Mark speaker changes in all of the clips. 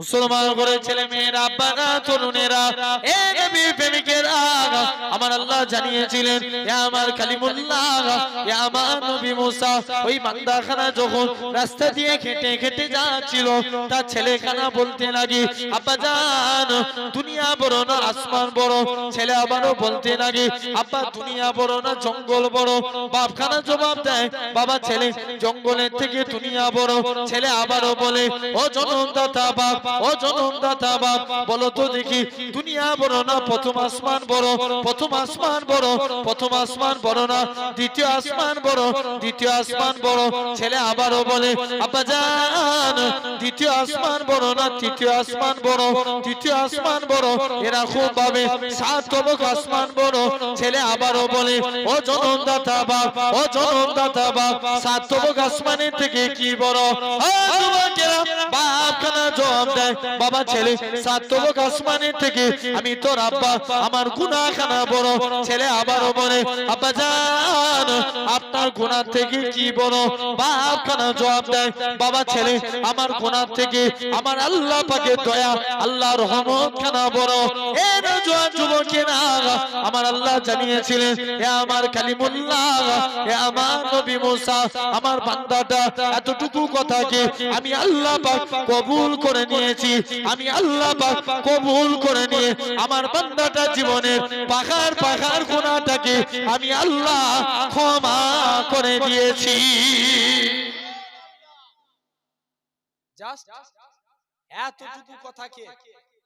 Speaker 1: মুসলমান করে ছেলে মেয়েরা আব্বারা তরুণেরা আমার আল্লাহ জানিয়েছিলেন আমার কালিমুল্লাহ যখন রাস্তা দিয়ে খেটে খেটে যাচ্ছিল, তার বলতে আব্বা জান, দুনিয়া বড় না আসমান বড়? ছেলে আবারও বলতে লাগে, আব্বা, দুনিয়া বড় না জঙ্গল বড়? বাপখানা জবাব দেয়, বাবা, ছেলে, জঙ্গলের থেকে দুনিয়া বড়। ছেলে আবারও বলে, ও জনমদাতা বাপ ও জনমদাতা বাপ বলো তো দেখি দুনিয়া বড় না প্রথম আসমান বড়? প্রথম আসমান বড় প্রথম আসমান বড় না দ্বিতীয় আসমান বড় দ্বিতীয় আসমান বড়? ছেলে আবারও বলে আব্বা জান দ্বিতীয় আসমান বড় না তৃতীয় আসমান বড়? তৃতীয় আসমান বড় এরা খুব ভাবে সাত তবক আসমান বড়। ছেলে আবারও বলে ও জনমদাতা বাপ ও জনমদাতা বাপ সাত তবক আসমানের থেকে কি বড়? ও যুবকেরা, বাপ জবাব দেয়, বাবা ছেলে, সাত তবক আসমানের থেকে আমি তোর আব্বা, আমার গুনাহ খানা বড়। ছেলে আবারও বলে, আব্বা জান, আপনার গুনাহ থেকে কি বড়? বাপ খানা জবাব দেয়, বাবা ছেলে, আমার গুনাহ থেকে আমার আল্লাহ পাকে দয়া, আল্লাহ রহমত খানা বড়। এ নজওয়ান যুবকেরা আমার আল্লাহ জানিয়েছিলেন, এ আমার কালিমুল্লাহ, এ আমার নবী মুসা, আমার বান্দাটা, এতটুকু কথাকে আমি আল্লাহ পাক কবুল করে নিয়েছি। আমি আল্লাহ কবুল করে নিয়ে আমার বান্দাটা জীবনের পাখার পাখার গুনাহটাকে আমি আল্লাহ ক্ষমা করে দিয়েছি।
Speaker 2: এতটুকু কথাকে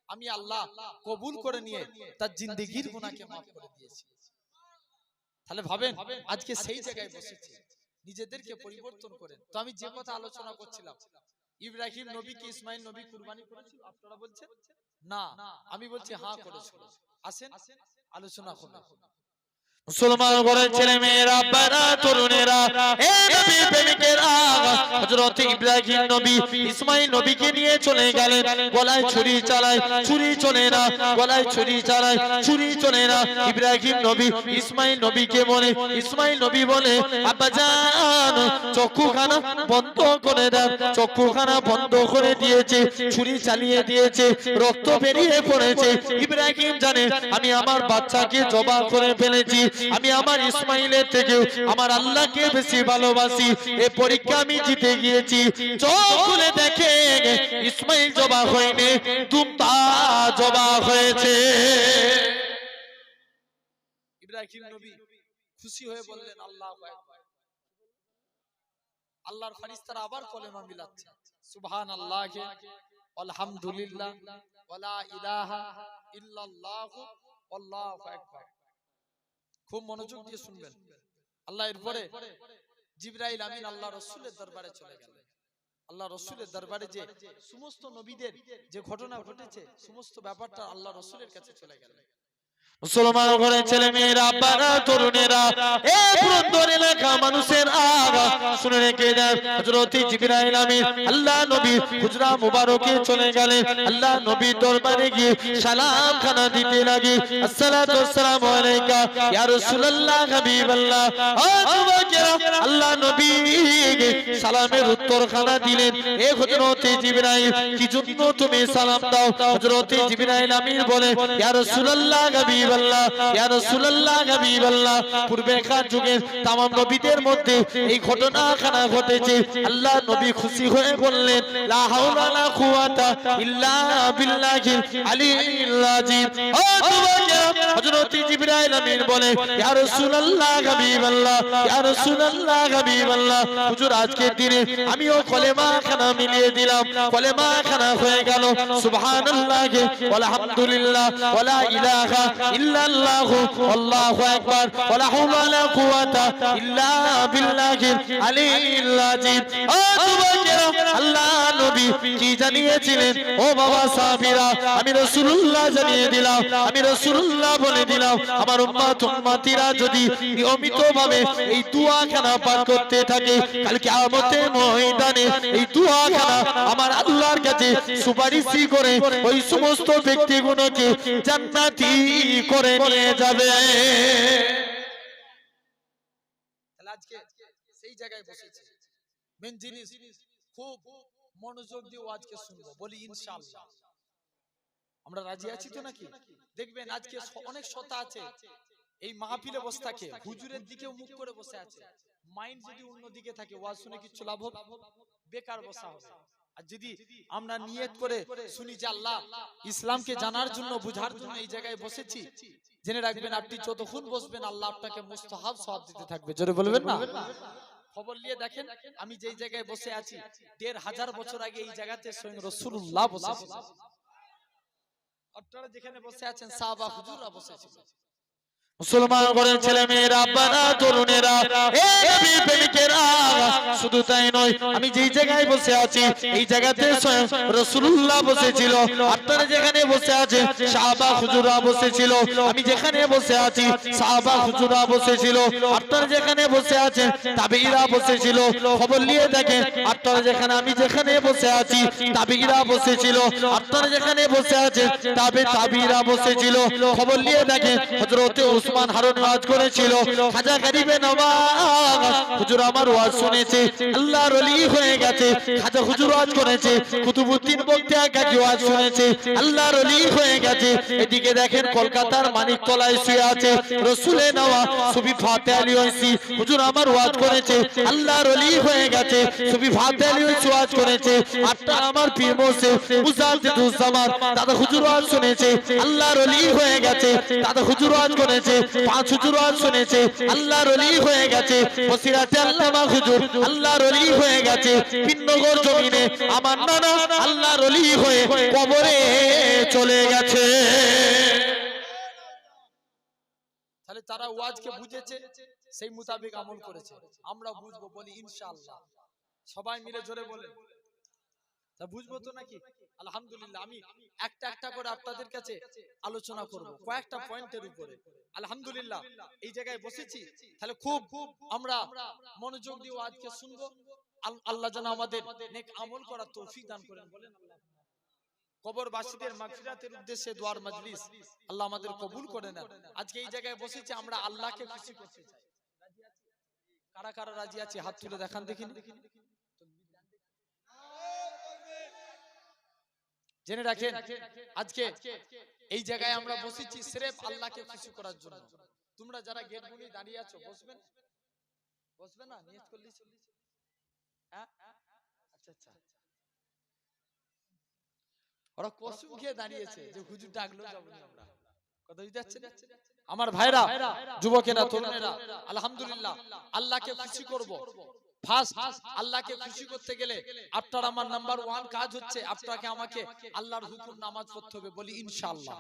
Speaker 2: আমি আল্লাহ কবুল করে নিয়ে তার জিন্দেগির গুনাহকে মাফ করে দিয়েছি। তাহলে ভাবেন, আজকে সেই জায়গায় বসেছি, নিজেদেরকে পরিবর্তন করেন তো আমি যে কথা আলোচনা করছিলাম ইব্রাহিম নবী কি ইসমাইল নবী কুরবানি করেছিল? আপনারা বলছেন? না আমি বলছি হ্যাঁ করেছিল। আসেন আলোচনা করুন
Speaker 1: মুসলমান ঘরের ছেলে মেয়েরা বারা তরুণেরা ছুরি চক্ষুখানা বন্ধ করে দিয়েছে, ছুরি চালিয়ে দিয়েছে, রক্ত বেরিয়ে পড়েছে। ইব্রাহিম জানে, আমি আমার বাচ্চাকে জবা করে ফেলেছি আমি আমার ইসমাইলের থেকে আমার আল্লাহকে বেশি ভালোবাসি। এই পরীক্ষা আমি জিতে গিয়েছি। চোখ খুলে দেখে ইসমাইল জবা হয়নি। তুমতা জবা হয়েছে।
Speaker 2: হয়ে আল্লাহ আবার কলেমা মিলাচ্ছে। সুবহান আল্লাহকে আলহামদুলিল্লাহ ওয়ালা ইলাহা খুব মনোযোগ দিয়ে শুনবেন। আল্লাহ এরপরে জিব্রাইল আমিন আল্লাহ রসুলের দরবারে চলে গেলেন। আল্লাহ রসুলের দরবারে যে সমস্ত নবীদের যে ঘটনা ঘটেছে, সমস্ত ব্যাপারটা আল্লাহ রসুলের কাছে চলে গেলেন।
Speaker 1: মুসলমান ঘরে ছেলে মেয়েরা বারা তরুণেরা, এ পুরন্দর এলাকা মানুষের আগা। শুনে রেখে দেন হজরতি জিবরাইল আমিন। আল্লাহ নবী হুজরা মুবারকে চলে গেলেন। আল্লাহ নবী দরবারে গিয়ে সালাম খানা দিতে লাগে। আসসালাতু ওয়াসসালামু আলাইকা। ইয়া রাসূলুল্লাহ হাবিবাল্লাহ। ও যুবকেরা আল্লাহ নবী সালামের উত্তর খানা দিলেন এ হযরত জিবরাইল কি জন্য তুমি সালাম দাও হযরত জিবরাইল আমিন বলে ইয়া রাসূলুল্লাহ হাবিবাল্লাহ ইয়া রাসূলুল্লাহ হাবিবাল্লাহ পূর্বেকার যুগের तमाम নবীদের মধ্যে এই ঘটনাখানা ঘটেছে আল্লাহ নবী খুশি হয়ে বললেন লা হাওলা লা কুওয়াতা ইল্লা বিল্লাহিল আলিয়্যিল আযীম ও যুবকেরা হযরত জিবরাইল আমিন বলে ইয়া রাসূলুল্লাহ হাবিবাল্লাহ ইয়া জানিয়েছিলেন? ও বাবা সাহাবীরা, আমি রাসূলুল্লাহ জানিয়ে দিলাম। আমি রাসূলুল্লাহ বলে দিলাম। আমার উম্মত উম্মতিরা যদি নিয়মিতভাবে এই দুআখানা পাঠ করতে থাকে। কাল কিয়ামতের ময়দানে এই দুআখানা আমার আল্লাহর কাছে সুপারিশি করে ওই সমস্ত ব্যক্তিগুলোকে জান্নাতি করে নিয়ে যাবে।
Speaker 2: আজকে সেই জায়গায় বসেছে। মেন জিনিস, খুব মনোযোগ দিয়ে ওয়াজকে শুনব। বলি ইনশাআল্লাহ। আমরা রাজি আছি তো নাকি? দেখবেন আজকে অনেক শতা আছে। এই মাহফিলে বসে থাকে হুজুরের দিকেও মুখ করে বসে আছে। মাইন্ড যদি অন্য দিকে থাকে ওয়াজ শুনে কিছু লাভ হবে? বেকার বসা হবে। আর যদি আমরা নিয়ত করে শুনি যে আল্লাহ ইসলামকে জানার জন্য বুঝার জন্য এই জায়গায় বসেছি। জেনে রাখবেন আপনি যতক্ষণ বসবেন আল্লাহ আপনাকে মুস্তাহাব সওয়াব দিতে থাকবে। জোরে বলবেন না? খবর নিয়ে দেখেন আমি যেই জায়গায় বসে আছি দেড় হাজার বছর আগে এই জায়গাতে স্বয়ং রসুল্লাহ বসেছিল আপনারা যেখানে বসে আছেন সাহাবা হুজুররা বসেছিলেন
Speaker 1: মুসলমান ঘরের ছেলে মেয়েরা আব্বারা তরুণেরা, এ নবী প্রেমিকেরা, শুধু তাই নয়, আমি যেই জায়গায় বসে আছি, এই জায়গাতে স্বয়ং রাসূলুল্লাহ বসেছিল, আপনারা যেখানে বসে আছেন, সাহাবা হুজুরা বসেছিল, আমি যেখানে বসে আছি, সাহাবা হুজুরা বসেছিল, আপনারা যেখানে বসে আছেন তাবেঈরা বসেছিল, খবর নিয়ে দেখেন আপনারা যেখানে, আমি যেখানে বসে আছি তাবেঈরা বসেছিল, আপনারা যেখানে বসে আছেন, তাবে তাবিরা বসেছিল, খবর নিয়ে দেখেন হযরতে উসমান হারুন ওয়াজ করেছিল। খাজা গরিবে নওয়াজ হুজুর আমার ওয়াজ শুনেছে। আল্লাহর ওলি হয়ে গেছে। খাজা হুজুর ওয়াজ করেছে। কুতুবউদ্দিন বক্তিয়া কাকি ওয়াজ শুনেছে। আল্লাহর ওলি হয়ে গেছে। এদিকে দেখেন কলকাতার মানিকতলায় শুয়ে আছে রসুলে নেওয়া সুবি ফাতে আলী ওয়াইসি। হুজুর আমার ওয়াজ করেছে। আল্লাহর ওলি হয়ে গেছে। সুবি ফাতে আলী ওয়াইসি ওয়াজ করেছে। আটটা আমার পীর মোসে উজালতুজ্জামান দাদা হুজুর ওয়াজ শুনেছে। আল্লাহর ওলি হয়ে গেছে। দাদা হুজুর ওয়াজ করেছে। পাঁচ হুজুর ওয়াজ শুনেছে আল্লাহর ওলি হয়ে গেছে। বসিরাতে আল্লামা হুজুর আল্লাহর ওলি হয়ে গেছে। পিন্নগর জমিনে আমার নানা আল্লাহর ওলি হয়ে কবরে চলে গেছে।
Speaker 2: তাহলে তারা ওয়াজকে বুঝেছে, সেই মোতাবেক আমল করেছে। আমরা বুঝব, বলি ইনশাআল্লাহ। সবাই মিলে জোরে বলেন। তা বুঝব তো নাকি? আলহামদুলিল্লাহ আমি একটা একটা করে আপনাদের কাছে আলোচনা করব কয়েকটা পয়েন্টের উপরে। আলহামদুলিল্লাহ এই জায়গায় বসেছি তাহলে খুব আমরা মনোযোগ দিয়ে আজকে শুনব। আল্লাহ যেন আমাদের নেক আমল করার তৌফিক দান করেন। বলেন কবরবাসীদের মাগফিরাতের উদ্দেশ্যে দোয়ার মজলিস। আল্লাহ আমাদের কবুল করে নেন আজকে এই জায়গায় বসেছি আমরা আল্লাহকে খুশি করতে চাই। কারা কারা রাজি আছে? হাত তুলে দেখান দেখিনি জেনে রাখেন আজকে এই জায়গায় আমরা বসেছি স্রেফ আল্লাহকে খুশি করার জন্য। তোমরা যারা গেট গুলি দাঁড়িয়ে আছো বসবেন? বসবে না? নিয়ত করলি হ্যাঁ? আচ্ছা আচ্ছা। ওরা কসম খেয়ে দাঁড়িয়েছে যে হুজুর ডাকলো যাব না আমরা। কথা বুঝতে পারছেন? আমার ভাইরা যুবকেরা তরুণেরা আলহামদুলিল্লাহ আল্লাহকে খুশি করব। ফার্স্ট আল্লাহকে খুশি করতে গেলে আপনার আমার নাম্বার ওয়ান কাজ হচ্ছে আপনাকে আমাকে আল্লাহর হুকুম নামাজ পড়তে হবে বলি ইনশাআল্লাহ।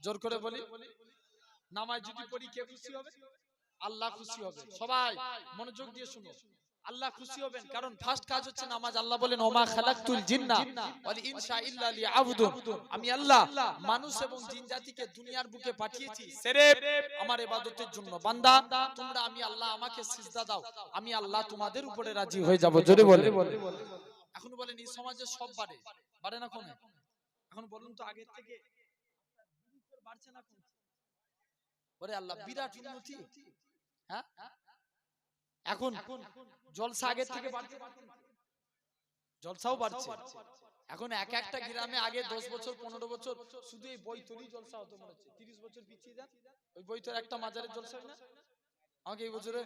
Speaker 2: জোর করে বলি নামাজ যদি পড়ি কে খুশি হবে? আল্লাহ খুশি হবে। সবাই মনোযোগ দিয়ে শুনো। আল্লাহ খুশি হবেন কারণ ফার্স্ট কাজ হচ্ছে নামাজ। আল্লাহ বলেন ওমা খালাকতুল জিন্না। ওয়াল ইনসা ইল্লা লিআবুদুন আমি আল্লাহ মানুষ এবং জিন জাতিকে দুনিয়ার বুকে পাঠিয়েছি। সেরেফ আমার ইবাদতের জন্য। বান্দা তোমরা আমি আল্লাহ আমাকে সিজদা দাও। আমি আল্লাহ তোমাদের উপরে রাজি হয়ে যাব। জোরে বলে এখন বলেন এই সমাজে সব বাড়ে। বাড়ে। না কমে? এখন বলুন তো আগের থেকে। বাড়ছে না কমছে? ওরে আল্লাহ বিরাট উন্নতি। হ্যাঁ? এখন জলসা আগের থেকে বাড়ছে জলসাও বাড়ছে এখন এক একটা গ্রামে আগে দশ বছর পনেরো বছর শুধু এই বই তৈরি জলসা হতো মনে হচ্ছে তিরিশ বছর পিছিয়ে যান ওই বই তোর একটা মাজারের জলসা হয় না আমাকে এই বছরে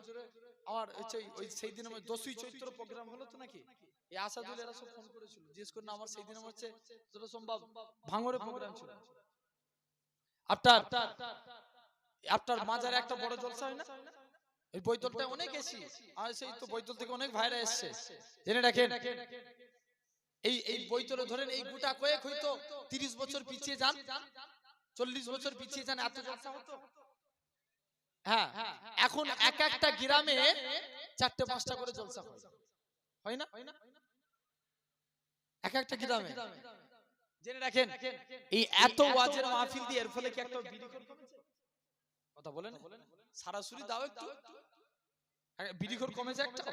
Speaker 2: আমার ওই সেই দিন আমার দশই চৈত্র প্রোগ্রাম হলো তো নাকি এই আসাদুল এরা সব ফোন করেছিল জিজ্ঞেস করে আমার সেই দিন হচ্ছে যত সম্ভব ভাঙরে প্রোগ্রাম ছিল আপনার আপনার মাজারে একটা বড় জলসা হয় না এই বৈতলটা অনেক এসি। আর সেই তো বৈতল থেকে অনেক ভাইরা এসছে। জেনে রাখেন এই এই বৈতলে ধরেন এই গোটা কয়েক হয়তো তিরিশ বছর পিছিয়ে যান। চল্লিশ বছর পিছিয়ে যান এত হতো। হ্যাঁ এখন এক একটা গ্রামে চারটে পাঁচটা করে জলসা হয়। হয়। না? এক একটা গ্রামে। জেনে রাখেন এই এত ওয়াজের মাহফিল দিয়ে এর ফলে কি একটা বিড়ি কথা বলেন। সারাসুরি দাও একটু। বিড়িখোর কমেছে একটা?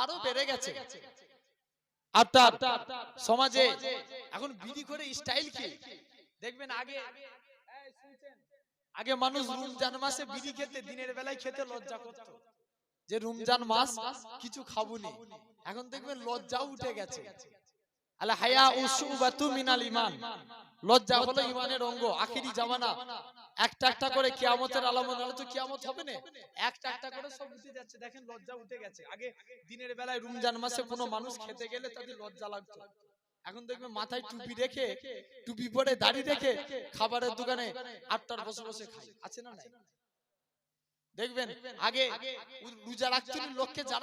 Speaker 2: আরও বেড়ে গেছে। আপনার সমাজে এখন বিড়ি স্টাইল কি? দেখবেন আগে আগে মানুষ রমজান মাসে বিড়ি খেতে দিনের বেলায় খেতে লজ্জা করত। যে রমজান মাস কিছু খাবুনি এখন দেখবেন লজ্জাও উঠে গেছে। আল হায়া উসুবাতু মিনাল লজ্জা হলো ইমানের অঙ্গ আখিরি জামানা। একটা একটা করে কিয়ামতের আলামত নাহলে তো কিয়ামত হবে না। একটা একটা করে সব উঠে যাচ্ছে। দেখেন লজ্জা উঠে গেছে। আগে দিনের বেলায় রমজান মাসে কোনো মানুষ খেতে গেলে তাদের লজ্জা লাগতো। এখন দেখবে মাথায় টুপি রেখে টুপি পরে দাড়ি রেখে খাবারের দোকানে আটটার বসে বসে খায়। আছে না নাই? দেখবেন আগে রোজা লোককে যে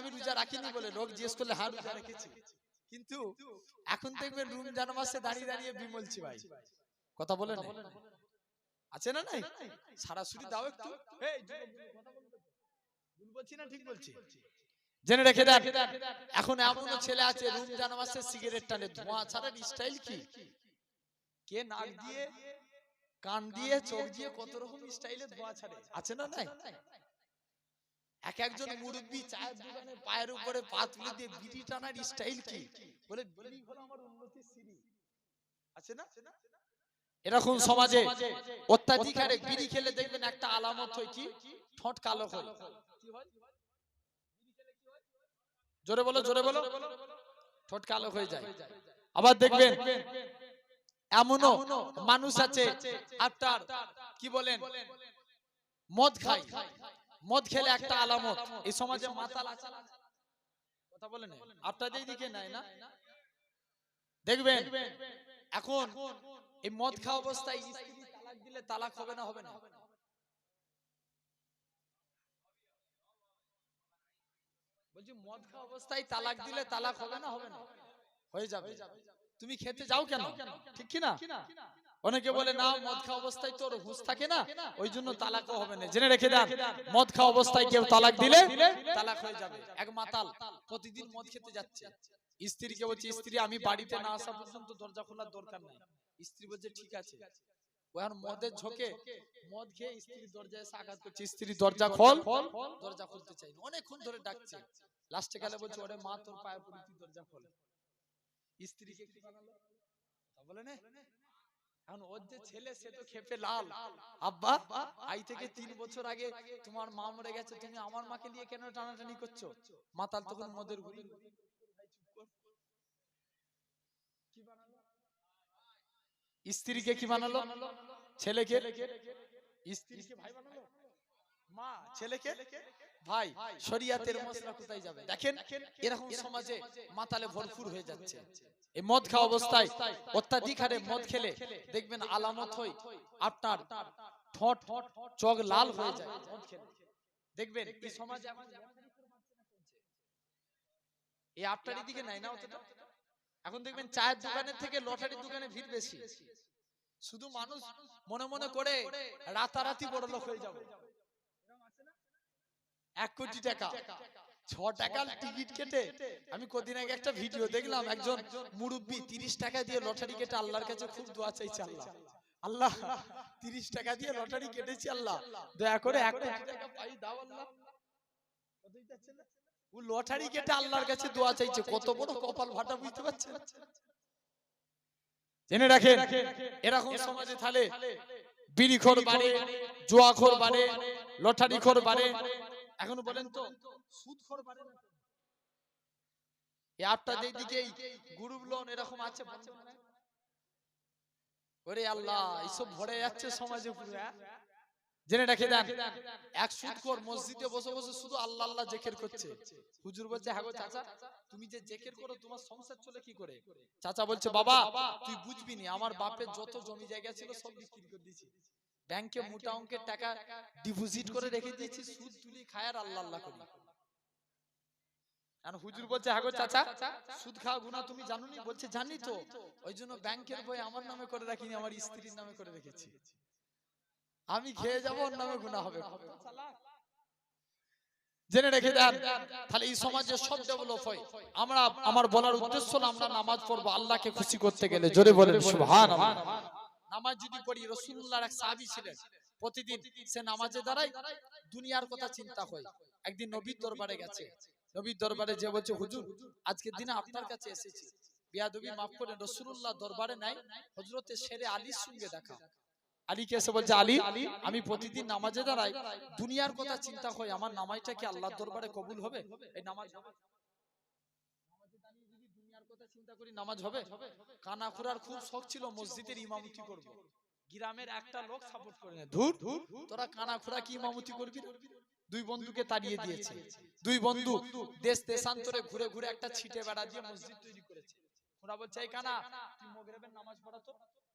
Speaker 2: আমি রোজা রাখিনি বলে লোক জিজ্ঞেস করলে হ্যাঁ রোজা রেখেছি। কিন্তু এখন দেখবেন রমজান মাসে দাঁড়িয়ে দাঁড়িয়ে বিমলছি ভাই কথা বলে না আছে না নাই? সরাসরি দাও একটু। বলছি। না ঠিক বলছি? জেনে রেখে দেন এখন এমনও ছেলে আছে রমজান মাসে সিগারেট টানে। ধোঁয়া ছাড়ার স্টাইল কি? কে নাক দিয়ে কান দিয়ে চোখ দিয়ে কত রকম স্টাইলে ধোঁয়া ছাড়ে? আছে না নাই? এক একজন মুরব্বি চায়ের দোকানে পায়ের উপরে পা তুলে দিয়ে বিড়ি টানার স্টাইল কি? বলে বিড়ি হলো আমার উন্নতির সিঁড়ি। আছে না? এরকম সমাজে অত্যাধিক হারে বিড়ি খেলে দেখবেন একটা আলামত হয় কি? ঠোঁট কালো হয়। হয়? জোরে বলো জোরে বলো। ঠোঁট কালো হয়ে যায়। আবার দেখবেন এমনও মানুষ আছে আপনার কি বলেন? মদ খায়। মদ খেলে একটা আলামত। এই সমাজে মাতাল আছে। কথা বলেন আপনাদের দিকে নাই না? দেখবেন এখন এই মদ খাওয়া অবস্থায় স্ত্রী তালাক দিলে তালাক হবে না হবে না। বলছি মদ খাওয়া অবস্থায় তালাক দিলে তালাক হবে না হবে না। হয়ে যাবে। তুমি খেতে যাও কেন? ঠিক কি না? অনেকে বলে না মদ খাওয়া অবস্থায় তোর হুঁশ থাকে না। ওই জন্য তালাকও হবে না। জেনে রেখে দেন মদ খাওয়া অবস্থায় কেউ তালাক দিলে তালাক হয়ে যাবে। এক মাতাল প্রতিদিন মদ খেতে যাচ্ছে। স্ত্রীকে বলছে স্ত্রী আমি বাড়িতে না আসা পর্যন্ত দরজা খোলার দরকার নাই। স্ত্রী বলছে ঠিক আছে। ও এখন মদের ঝোঁকে মদ খেয়ে স্ত্রী দরজায় এসে আঘাত করছে। স্ত্রী দরজা খোল। দরজা খুলতে চাই অনেকক্ষণ ধরে ডাকছে। লাস্টে গেলে বলছে ওরে মা তোর পায়ে পড়ি তুই দরজা খোল। স্ত্রীকে কি বানালো? বলে না। এখন ওর যে ছেলে সে তো খেপে লাল। আব্বা আই থেকে তিন বছর আগে তোমার মা মরে গেছে তুমি আমার মাকে নিয়ে কেন টানাটানি করছ? মাতাল তখন মদের গুলি স্ত্রীকে কি বানালো? ছেলেকে? স্ত্রীকে ভাই বানালো? মা ছেলেকে? ভাই শরিয়াতের মশলা কোথায় যাবে? দেখেন এরকম সমাজে মাতালে ভরপুর হয়ে যাচ্ছে। এই মদ খাওয়া অবস্থায় অত্যাধিক হারে মদ খেলে দেখবেন আলামত হয় আপনার ঠোঁট চোখ লাল হয়ে যায়। মদ খেলে। দেখবেন এই সমাজে এই আপনারই দিকে নাই না অতটা এখন দেখবেন চায়ের দোকানের থেকে লটারির দোকানে ভিড় বেশি। শুধু মানুষ মনে মনে করে রাতারাতি বড় লোক হয়ে যাবে। এক কোটি টাকা। ছ টাকার টিকিট কেটে আমি কদিন আগে একটা ভিডিও দেখলাম একজন মুরব্বী তিরিশ টাকা দিয়ে লটারি কেটে আল্লাহর কাছে খুব দোয়া চাইছে আল্লাহ। আল্লাহ। তিরিশ টাকা দিয়ে লটারি কেটেছি আল্লাহ। দয়া করে এক কোটি টাকা পাই দাও আল্লাহ? ও লটারি কেটে আল্লাহর কাছে দোয়া চাইছে। কত বড় কপাল ভাটা বুঝতে পারছেন? জেনে রাখেন এরকম সমাজে থালে বিড়িখোর বাড়ে জুয়াখোর বাড়ে লটারিখোর বাড়ে। এখন বলেন তো সুদখোর বাড়ে না? এই আপনাদের দিকেই গ্রুপ লোন এরকম আছে ওরে আল্লাহ এইসব ভরে যাচ্ছে সমাজে পুরো হ্যাঁ? জেনে রেখে দেন। এক সুদখোর মসজিদে বসে বসে শুধু আল্লাহ আল্লাহ জেকের করছে। হুজুর বলছে হ্যাঁ চাচা তুমি যে জেকের করো তোমার সংসার চলে কি করে? চাচা বলছে বাবা তুই বুঝবি নি আমার বাপের যত জমি জায়গা ছিল সব বিক্রি করে দিয়েছি। ব্যাংকে মোটা অঙ্কের টাকা ডিপোজিট করে রেখে দিয়েছি সুদ তুলি খায় আর আল্লাহ আল্লাহ করি। আর হুজুর বলছে হ্যাঁ চাচা সুদ খাওয়া গুণা তুমি জানো নি বলছে জানি তো। ওই জন্য ব্যাংকের বই আমার নামে করে রাখিনি আমার স্ত্রীর নামে করে রেখেছি আমি খেয়ে যাব ওর নামে গুণা হবে। জেনে রেখে দেন তাহলে এই সমাজে সব ডেভেলপ হয়। আমরা আমার বলার উদ্দেশ্য হলো আমরা নামাজ পড়ব আল্লাহকে খুশি করতে গেলে। জোরে বলেন সুবহানাল্লাহ। নামাজ যদি পড়ি রসুল্লাহর এক সাহাবী ছিলেন। প্রতিদিন সে নামাজে দাঁড়ায় দুনিয়ার কথা চিন্তা হয় একদিন নবীর দরবারে গেছে। নবীর দরবারে যে বলছে হুজুর আজকের দিনে আপনার কাছে এসেছি। বিয়াদবি মাফ করে রসুল্লাহ দরবারে নাই হজরতে শেরে আলীর সঙ্গে দেখা আলীকে এসে বলছে, আলী, আমি প্রতিদিন নামাজে দাঁড়াই দুনিয়ার কথা চিন্তা হয় আমার নামাজটা কি আল্লাহর দরবারে কবুল হবে? এই নামাজ ঘুরে ঘুরে একটা ছিটে বেড়া দিয়ে মসজিদ তৈরি করেছে। ওরা বলছে, এই কানা নামাজ পড়া তো?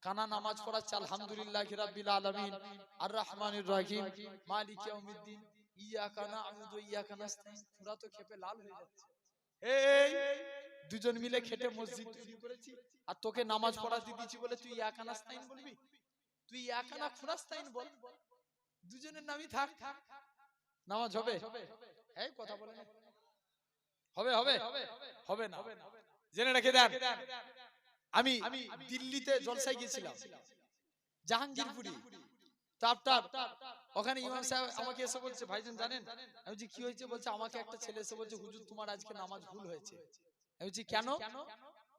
Speaker 2: কানা নামাজ পড়াচ্ছে, আলহামদুলিল্লাহ রাব্বিল আলামিন। আর রহমানির রহিম। মালিক ইয়াউমিদ্দিন, ইয়াকা ইয়াকা তো খেপে লাল হয়ে যাচ্ছে। এই, দুজন মিলে খেটে মসজিদ তৈরি করেছি। আর তোকে নামাজ পড়াতে বলে তুই ইয়াকা বলবি? তুই ইয়াকা না বল। দুজনের নামই থাক। নামাজ হবে? এই, কথা বলে হবে হবে? হবে না। জেনে রেখে দেন। আমি দিল্লিতে জলসায় গেছিলাম জাহাঙ্গীরপুরি। ওখানে ইমাম সাহেব আমাকে এসে বলছে ভাইজান জানেন? আমি বলছি কি হয়েছে? বলছে আমাকে একটা ছেলে এসে বলছে হুজুর তোমার আজকে নামাজ ভুল হয়েছে। আমি বলছি কেন?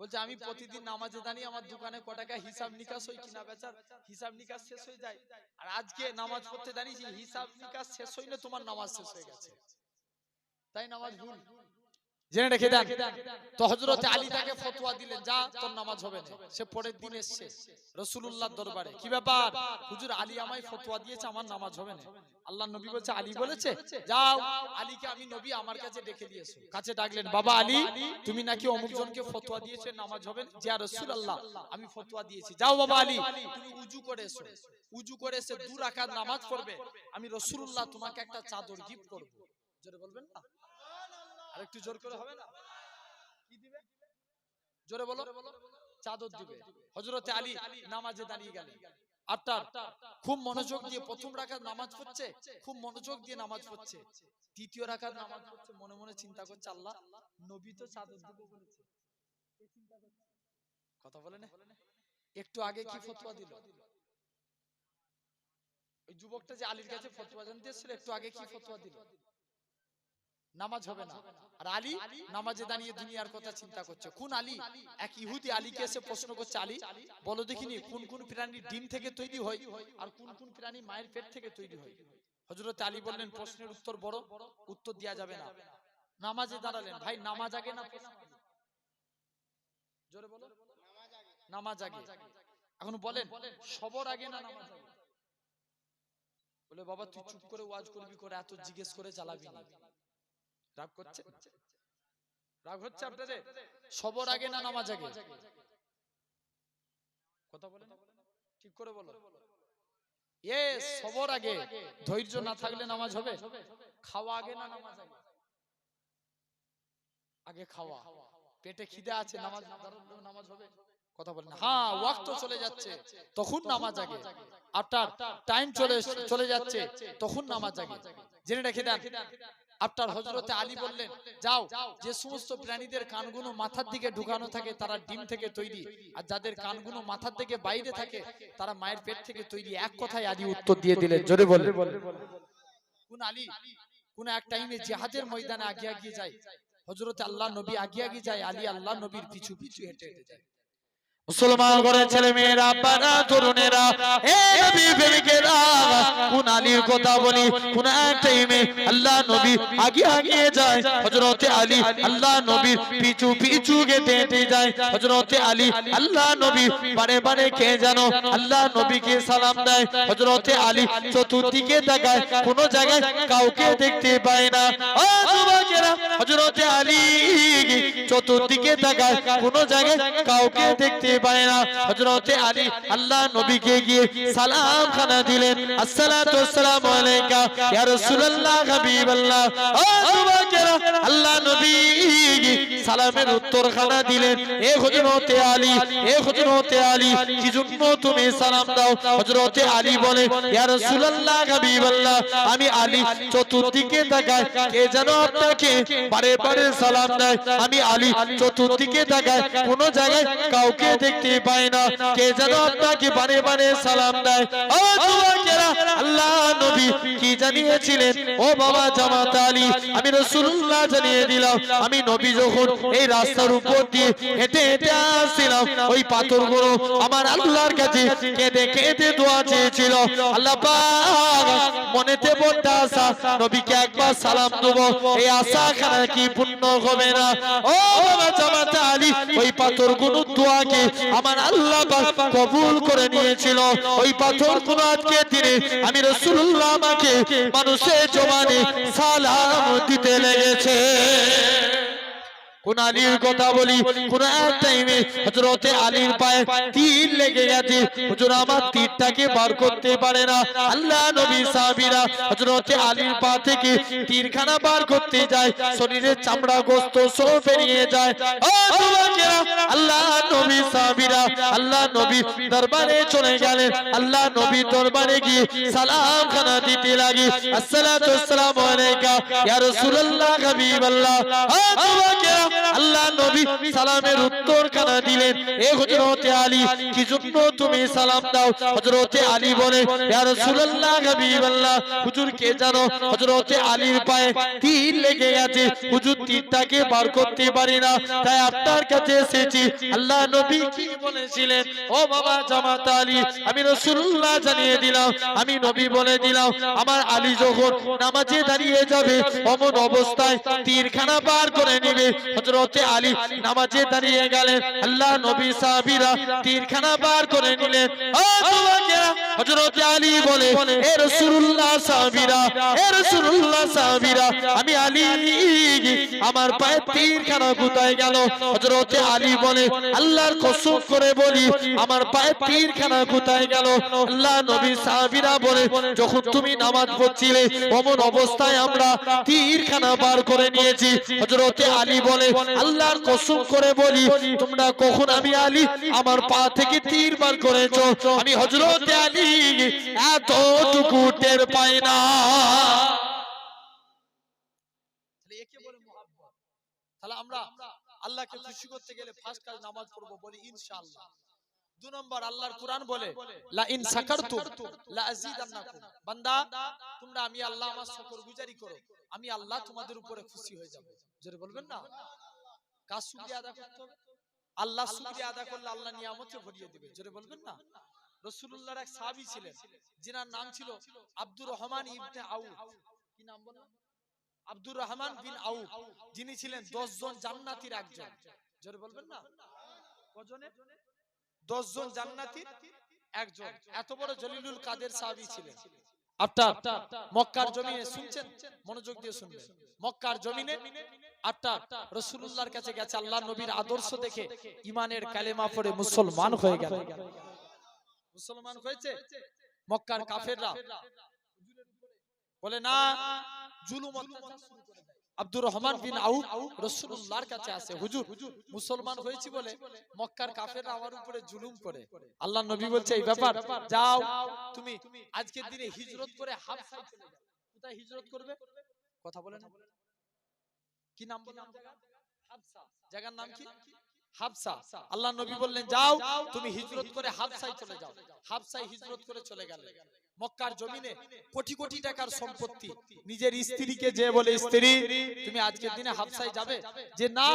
Speaker 2: বলছে আমি প্রতিদিন নামাজে দাঁড়িয়ে আমার দোকানে ক টাকা হিসাব নিকাশ হয় কিনা বেচার? হিসাব নিকাশ শেষ হয়ে যায়। আর আজকে নামাজ পড়তে দাঁড়িয়েছি হিসাব নিকাশ শেষ হইলে তোমার নামাজ শেষ হয়ে গেছে। তাই নামাজ ভুল। জেনে রেখে দেন তো হজরত আলী তাকে ফতোয়া দিলেন যা তোর নামাজ হবে না। সে পরের দিন এসছে। রসুল্লাহ দরবারে। কি ব্যাপার? হুজুর আলী আমায় ফতোয়া দিয়েছে আমার নামাজ হবে না। আল্লাহ নবী বলছে আলী বলেছে যাও আলীকে আমি নবী আমার কাছে ডেকে দিয়েছ। কাছে ডাকলেন বাবা আলী তুমি নাকি অমুক জনকে ফতোয়া দিয়েছে? নামাজ হবে না? জিয়া রসুল আল্লাহ আমি ফতোয়া দিয়েছি। যাও বাবা আলী তুমি উজু করে এসো উজু করে এসে দু রাকাত নামাজ পড়বে। আমি রসুল্লাহ তোমাকে একটা চাদর গিফট করব জোরে বলবেন না একটু জোর করে হবে না? কি দিবে? জোরে বলো। চাদর দিবে। হজরতে আলী নামাজে দাঁড়িয়ে গেলেন। আটটার। খুব মনোযোগ দিয়ে প্রথম রাখার নামাজ পড়ছে। খুব মনোযোগ দিয়ে নামাজ পড়ছে। দ্বিতীয় রাখার নামাজ পড়ছে। মনে মনে চিন্তা করছে আল্লাহ নবী তো চাদর দিবে বলেছে? কথা বলে না। একটু আগে কি ফতোয়া দিল? ওই যুবকটা যে আলীর কাছে ফতোয়া জানতে এসেছিল একটু আগে কি ফতোয়া দিল? নামাজ হবে না। আর আলী নামাজে দাঁড়িয়ে দুনিয়ার কথা চিন্তা করছে। কোন আলী? এক ইহুদি আলীকে এসে প্রশ্ন করছে, আলী, বলো দেখিনি কোন কোন প্রাণী ডিম থেকে তৈরি হয় আর কোন কোন প্রাণী মায়ের পেট থেকে তৈরি হয়? হজরত আলী বললেন, প্রশ্নের উত্তর বড়, উত্তর দেওয়া যাবে না। নামাজে দাঁড়ালেন। ভাই, নামাজ আগে না জোরে বলো। নামাজ আগে। এখন বলেন, সবর আগে না নামাজ আগে? বলে, বাবা, তুই চুপ করে ওয়াজ করবি করে এত জিজ্ঞেস করে চালাবি না। রাগ করছে? রাগ হচ্ছে আপনাদের? সবর আগে না নামাজ আগে। কথা বলেন? ঠিক করে বলো। এ সবর আগে। ধৈর্য না থাকলে নামাজ হবে? খাওয়া আগে না নামাজ আগে। আগে। খাওয়া। পেটে খিদে আছে নামাজ নামাজ হবে। কথা বলেন হ্যাঁ ওয়াক্ত চলে যাচ্ছে। তখন নামাজ আগে। আপনার টাইম চলে চলে যাচ্ছে। তখন নামাজ আগে। জেনে রেখে দেন আপনার হজরতে আলী বললেন যাও যে সমস্ত প্রাণীদের কানগুলো মাথার দিকে ঢুকানো থাকে তারা ডিম থেকে তৈরি। আর যাদের কানগুলো মাথার থেকে বাইরে থাকে তারা মায়ের পেট থেকে তৈরি। এক কথায় আলী উত্তর দিয়ে দিলেন জোরে বলে কোন আলী কোন এক টাইমে জিহাদের ময়দানে আগে আগিয়ে যায় হজরতে আল্লাহ নবী আগে আগে যায় আলী আল্লাহ নবীর পিছু পিছু হেঁটে হেঁটে যায়।
Speaker 1: মুসলমান করে ছেলে মেয়েরা আব্বারা তরুণেরা, এ নবী প্রেমিকেরা আলীর কথা বলি, কোন এক টাইমে আল্লাহ নবী আগে আগে যায়। হযরতে আলী আল্লাহ নবীর পিছু পিছু গেতে হেঁটে যায়। হযরতে আলী আল্লাহ নবী বারে বারে কে জানো আল্লাহ নবীকে সালাম দেয়। হযরতে আলী চতুর্দিকে তাকায়, কোন জায়গায় কাউকে দেখতে পায় না। ও আলী তাকায় আল্লাহ নবীকে গিয়ে সালাম খানা দিলেন। আসসালাতু ওয়াসসালামু আলাইকা, ইয়া এ হযরতে আলী, এ হযরতে আলী, কি জন্য তুমি সালাম দাও? হযরতে আলী বলে আমি আলী চতুর্দিকে তাকাই কে যেন আপনাকে বারে বারে সালাম দেয়। আমি আলী চতুর্দিকে তাকাই কোন জায়গায় কাউকে দেখতে পাই না। কে যেন আপনাকে বারে বারে সালাম দেয়। ও যুবকেরা আল্লাহ নবী কি জানিয়েছিলেন? ও বাবা জামাত আলী আমি রাসূলুল্লাহ জানিয়ে দিলাম। আমি নবী যখন এই রাস্তার উপর দিয়ে হেঁটে হেঁটে আসছিলাম। ওই পাথরগুলো আমার আল্লাহর কাছে কেঁদে কেঁদে দোয়া চেয়েছিল। আল্লাহ পাক মনেতে বড় আশা নবীকে একবার সালাম দেবো এই আশা কি হবে না? ও বাবা আলী, ওই পাথরগুলো দোয়াকে আমার আল্লাহ কবুল করে নিয়েছিল। ওই পাথরগুলো আজকে দিনে আমি রসুল্লাহ আমাকে মানুষের জমানে সালাম দিতে লেগেছে। কোন আলীর কথা বলি কোন এক টাইমে হজরতে আলীর পায়ে তীর লেগে গেছে। হুজুর আমার তীরটাকে বার করতে পারে না। আল্লাহ নবী সাহাবীরা হজরতে আলীর পা থেকে তীরখানা বার করতে যায় শরীরের চামড়া গোস্ত সব বেরিয়ে যায়। ও আল্লাহ নবী সাহাবীরা আল্লাহ নবী দরবারে চলে গেলেন। আল্লাহ নবী দরবারে গিয়ে সালাম খানা দিতে লাগে। আসসালাতু আসসালামু আলাইকা ইয়া রাসূলুল্লাহ। হাবিবাল্লাহ ও যুবকেরা, আল্লাহ নবী সালামের উত্তর খানা দিলেন? এ হযরতে আলী কি জন্য তুমি সালাম দাও? হযরতে আলী বলে ইয়া রাসূলুল্লাহ হাবিবাল্লাহ হুজুর কে জানো? হযরতে আলীর পায়ে তীর লেগে গেছে হুজুর তীরটাকে বার করতে পারি না তাই আপনার কাছে এসেছি। আল্লাহ নবী কি বলেছিলেন? ও বাবা জামাত আলী আমি রাসূলুল্লাহ জানিয়ে দিলাম আমি নবী বলে দিলাম আমার আলী যখন নামাজে দাঁড়িয়ে যাবে অমন অবস্থায় তীরখানা বার করে নেবে হযরতে আলী নামাজে দাঁড়িয়ে গেলেন। আল্লাহ নবী সাহাবীরা তীরখানা বার করে নিলেন। হযরতে আলী বলে, এ রসুল্লাহ সাহাবীরা, এ রাসূলুল্লাহ সাহাবীরা আলী। আমার পায়ে তীরখানা কোথায় গেল? হযরতে আলী বলে, আল্লাহর কসম করে বলি, আমার পায়ে তীরখানা কোথায় গেল? আল্লাহ নবী সাহাবীরা বলে, যখন তুমি নামাজ পড়ছিলে, অমন অবস্থায় আমরা তীরখানা বার করে নিয়েছি। হযরতে আলী বলে, আল্লাহর কসম করে বলি, তোমরা কখন আমি আলী? আমার পা থেকে তীর বার করেছ। আমি হযরতে আলী। এতটুকু টের পাই না
Speaker 2: তাহলে একে বলে মুহাব্বত তাহলে আমরা আল্লাহকে খুশি করতে গেলে ফার্স্ট কাজ নামাজ পড়ব বলি ইনশাআল্লাহ। দু নম্বর আল্লাহর কোরআন বলে লা ইন সাকারতুম লা আযীদান্নাকুম বান্দা তোমরা আমি আল্লাহ আমার শুকরগুজারি করো। আমি আল্লাহ তোমাদের উপরে খুশি হয়ে যাব। জোরে বলবেন না? কাজ শুকরিয়া আদা করতে হবে। আল্লাহ শুকরিয়া আদা করলে আল্লাহ নিয়ামতে ভরিয়ে দিবে। জোরে বলবেন না? রাসূলুল্লাহর এক সাহাবী ছিলেন। যিনার নাম ছিল আব্দুর রহমান ইবনে আউফ। কি নাম বললেন আব্দুর রহমান বিন আউফ যিনি ছিলেন দশ জন জান্নাতির একজন। জোরে বলবেন না? কজনে দশ জন জান্নাতির একজন। এত বড় জলিলুল কাদের সাহাবী ছিলেন? আপনার মক্কার জমিনে শুনছেন? মনোযোগ দিয়ে শুনবেন। মক্কার জমিনে আপনার রসুল্লাহর কাছে গেছে আল্লাহ নবীর আদর্শ দেখে ইমানের কালেমা পড়ে মুসলমান হয়ে গেল। মুসলমান হয়েছে? মক্কার কাফেররা? বলে না। জুলুম অত্যাচার শুরু করে দেয়। আব্দুর রহমান বিন আউফ রাসূলুল্লাহর কাছে আসে। হুজুর মুসলমান হয়েছি বলে মক্কার কাফেররা আমার উপরে জুলুম করে। আল্লাহ নবী বলছে এই ব্যাপার যাও তুমি আজকের দিনে হিজরত করে হাবশায় চলে যাও। কোথায় হিজরত করবে? কথা বলে না? কি নাম বললাম জায়গা? জায়গার নাম কি? হাবসা আল্লাহ নবী বললেন যাও তুমি হিজরত করে হাবসায় চলে যাও। হাবসায় হিজরত করে চলে গেলে। মক্কার জমিনে কোটি কোটি টাকার সম্পত্তি। নিজের স্ত্রীকে যে বলে স্ত্রী তুমি আজকের দিনে হাবসায় যাবে? যে না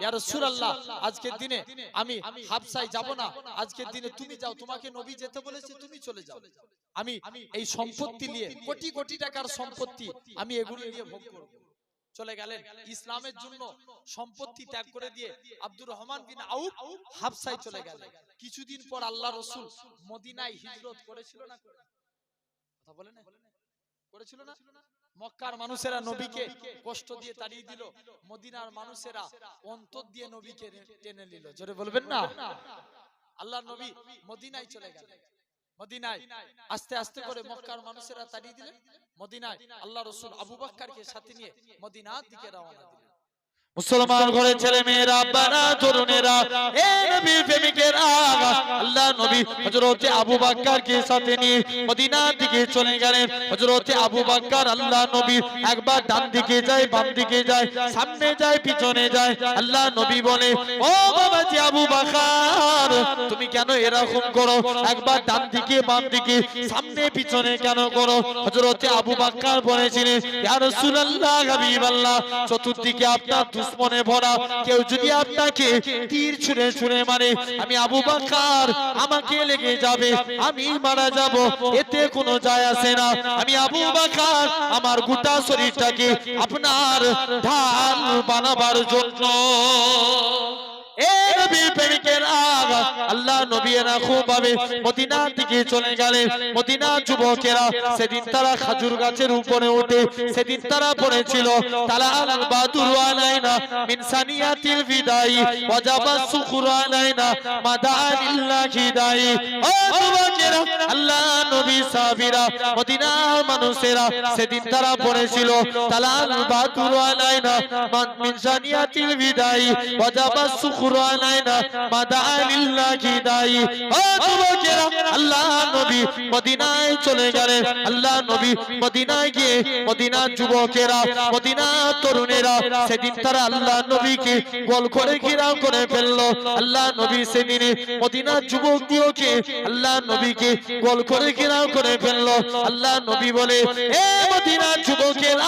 Speaker 2: ইয়া রাসূলুল্লাহ আজকের দিনে আমি হাবসায় যাব না। আজকের দিনে তুমি যাও তোমাকে নবী যেতে বলেছে তুমি চলে যাও। আমি এই সম্পত্তি নিয়ে কোটি কোটি টাকার সম্পত্তি আমি এগুলো নিয়ে ভোগ করব। চলে গেলেন ইসলামের জন্য সম্পত্তি ত্যাগ করে দিয়ে আব্দুর রহমান বিন আউফ হাবসায় চলে গেলেন। কিছুদিন পর আল্লাহ রসুল মদিনায় হিজরত করেছিল না কথা বলে না? করেছিল না? মক্কার মানুষেরা নবীকে কষ্ট দিয়ে তাড়িয়ে দিল মদিনার মানুষেরা অন্তর দিয়ে নবীকে টেনে নিল। জোরে বলবেন না? আল্লাহ নবী মদিনায় চলে গেলেন মদিনায় আস্তে আস্তে করে মক্কার মানুষেরা তাড়িয়ে দিলেন। মদিনায় আল্লাহ রসুল আবু বাক্কারকে সাথে নিয়ে মদিনার দিকে রওনা দিলেন।
Speaker 1: মুসলমান ঘরে ছেলে মেয়েরা আব্বারা তরুণেরা, এ নবী প্রেমিকেরা, আল্লাহ নবী হযরতে আবু বকর কে সাথে নিয়ে মদিনার দিকে চলে গেলেন। হযরতে আবু বকর আল্লাহ নবী একবার ডান দিকে যায়, বাম দিকে যায়, সামনে যায়, পিছনে যায়। আল্লাহ নবী বলে, ও বাবাজি আবু বকর, তুমি কেন এরকম করো? একবার ডান দিকে, বাম দিকে, সামনে, পিছনে কেন করো? হযরতে আবু বকর বলেছিলেন, ইয়া রাসূলুল্লাহ হাবিবাল্লাহ, চতুর্দিকে আপনার দুশ্মনে ভরা। কেউ যদি আপনাকে তীর ছুঁড়ে ছুঁড়ে মারে, আমি আবু বাকার আমাকে লেগে যাবে, আমি মারা যাব, এতে কোনো যায় আসে না। আমি আবু বাকার আমার গোটা শরীরটাকে আপনার ঢাল বানাবার জন্য। এ নবীর প্রেমিকের আগা আল্লাহ নবীরা খুব ভাবে মদিনা থেকে চলে গেলেন মদিনা যুবকেরা সেদিন তারা খাজুর গাছের উপরে উঠে সেদিন তারা পড়েছিল তালা আল বাদুর আলাইনা সানিয়াতিল বিদাই ওয়াজাবা সুকুর আলাইনা মাদানিল্লাহি দাই ও যুবকেরা আল্লাহ নবী সাহাবীরা মদিনার মানুষেরা সেদিন তারা পড়েছিল তালা আল বাদুর আলাইনা মিন সানিয়াতিল বিদাই ওয়াজাবা সুকুর আলাইনা মাদানিল্লাহি দাই ও যুবকেরা, আল্লাহ নবী মদিনায় চলে গেলেন আল্লাহ নবী মদিনায় গিয়ে, মদিনার যুবকেরা, মদিনার তরুণেরা, সেদিন তারা আল্লাহ নবীকে গোল করে ঘেরাও করে ফেলল। আল্লাহ নবী সেদিনে মদিনার যুবকদিওকে আল্লাহ নবীকে গোল করে ঘেরাও করে ফেলল। আল্লাহ নবী বলে, এ মদিনার যুবকের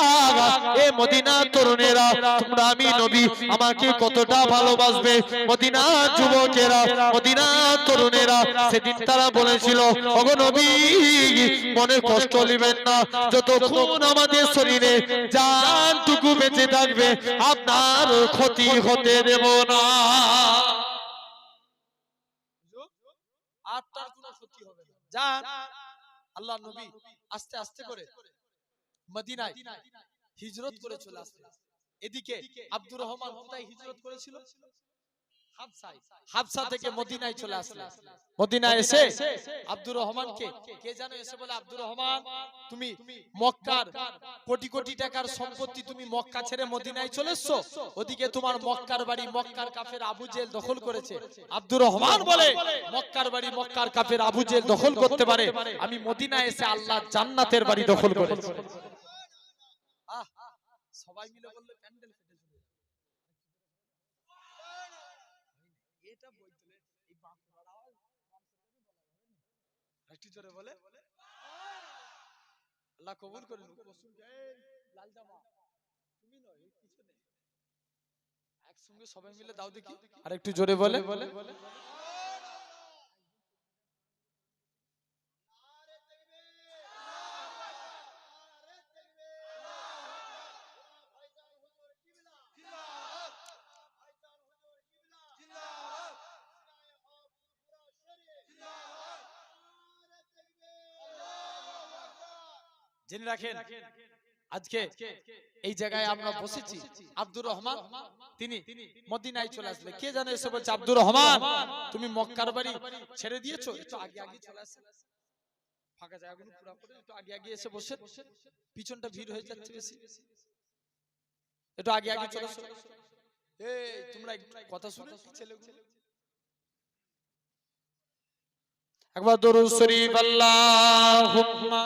Speaker 1: এ মদিনার তরুণেরা, তোমরা আমি নবী, আমাকে কতটা ভালোবাসবে? মদিনার যুবকেরা মদিনার তরুণেরা, সেদিন তারা বলেছিল, ওগো মনে কষ্ট নেবেন না। যতক্ষণ আমাদের শরীরে জানটুকু বেঁচে থাকবে, আপনার ক্ষতি হতে দেব না।
Speaker 2: আল্লাহ নবী আস্তে আস্তে করে আব্দুর রহমান হিজরত করেছিল। হাবসা থেকে মদিনায় চলে আসলেন মদিনায় এসে আব্দুর রহমানকে কে জানো এসে বলে আব্দুর রহমান তুমি মক্কার কোটি কোটি টাকার সম্পত্তি তুমি মক্কা ছেড়ে মদিনায় চলে এসছো। ওদিকে তোমার মক্কার বাড়ি মক্কার কাফের আবু জেল দখল করেছে। আব্দুর রহমান বলে মক্কার বাড়ি মক্কার কাফের আবু জেল দখল করতে পারে। আমি মদিনায় এসে আল্লাহ জান্নাতের বাড়ি দখল করেছি। আহ, সবাই মিলে বললে প্যান্ডেল ফেটে যাবে এটা বই তুলে এই বাঁকুড়ার আওয়াজ একটু জোরে বলে। আল্লাহ কবুল করুন। লাল জামা তুমি নয় পিছনে। একসঙ্গে সবাই মিলে দাও দেখি। আর একটু জোরে বলে। বলে বলে। জেনে রাখেন আজকে এই জায়গায় আমরা বসেছি। আব্দুর রহমান তিনি মদিনায় চলে আসলে কে জানে এসে বলছে আব্দুর রহমান তুমি মক্কার বাড়ি ছেড়ে দিয়েছ? একটু আগে আগে চলে আসে ফাঁকা জায়গাগুলো পুরো করে একটু আগে আগে এসে বসে পিছনটা ভিড় হয়ে যাচ্ছে বেশি। একটু আগে আগে চলে আসো এই তোমরা কথা শুনে ছেলেগুলো?
Speaker 1: একবার দরুদ শরীফ আল্লাহুম্মা